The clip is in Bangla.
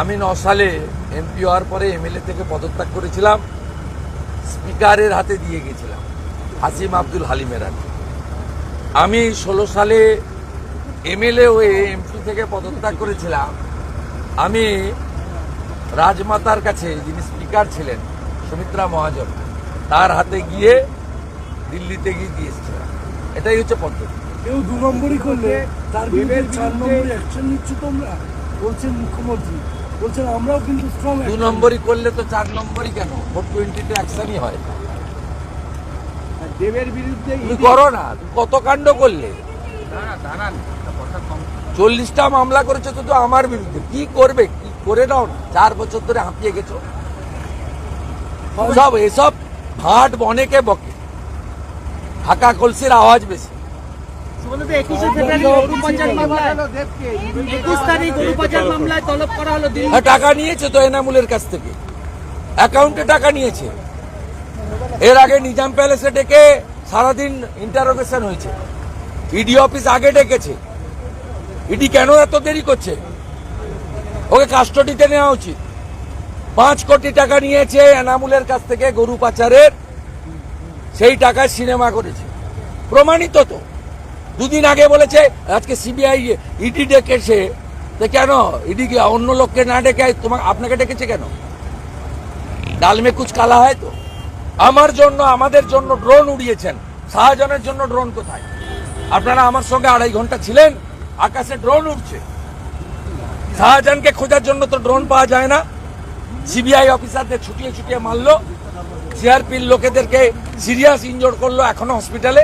আমি ন সালে এমপি হওয়ার পরে এমএলএ থেকে পদত্যাগ করেছিলাম। স্পিকারের হাতে দিয়ে গেছিলাম হাসিম আব্দুল হালিমের হাতে। আমি ষোলো সালে এমএলএ হয়ে এমপি থেকে পদত্যাগ করেছিলাম। আমি রাজমাতার কাছে যিনি স্পিকার ছিলেন সুমিত্রা মহাজন তার হাতে গিয়ে দিল্লিতে গিয়ে দিয়ে এসেছিলাম। এটাই হচ্ছে পদ্ধতি। কেউ দু নম্বরই করলে তার বিরুদ্ধে চার নম্বরে অ্যাকশন নিচ্ছ তোমরা বলছেন মুখ্যমন্ত্রী। বলছেন আমরাও কিন্তু স্ট্রং দু নম্বরই করলে তো চার নম্বরই কেন? ফোর টোয়েন্টিতে অ্যাকশনই হয়। দেবের বিরুদ্ধে তুমি করো না কত কাণ্ড করলে? চল্লিশটা মামলা করেছে তো তো আমার বিরুদ্ধে। কি করবে? কি করে নাও না? চার বছর ধরে হাঁপিয়ে গেছো। সব এসব ভাট বনেকে বকে। ঢাকা কলসির আওয়াজ বেশি। টাকা নিয়েছে তো এনামুলের কাছ থেকে। অ্যাকাউন্টে টাকা নিয়েছে। এর আগে নিজাম প্যালেসে ডেকে সারাদিন ইন্টারোগেশন হয়েছে। ইডি অফিস আগে ডেকেছে। ইডি কেন এত দেরি করছে? ওকে কাস্টডিতে নেওয়া উচিত। পাঁচ কোটি টাকা নিয়েছে এনামুলের কাছ থেকে গরু পাচারের। সেই টাকায় সিনেমা করেছে। প্রমাণিত তো। দুদিন আগে বলেছে, আজকে সিবিআই ইডি ডেকেছে। তো কেন? ইডি কি অন্য লোককে না ডেকে তোমাকে আপনাকে ডেকেছে কেন? ডালমে কুচ কালা হয় তো? আমার জন্য, আমাদের জন্য ড্রোন উড়িয়েছেন। শাহজাহানের জন্য ড্রোন কোথায়? আপনারা আমার সঙ্গে আড়াই ঘণ্টা ছিলেন, আকাশে ড্রোন উঠছে শাহজাহানকে খোঁজার জন্য তো ড্রোন পাওয়া যায় না। সিবিআই অফিসারদের ছুটিয়ে ছুটিয়ে মারলো। সিআরপির লোকেদেরকে সিরিয়াস ইনজোর করল এখনও হসপিটালে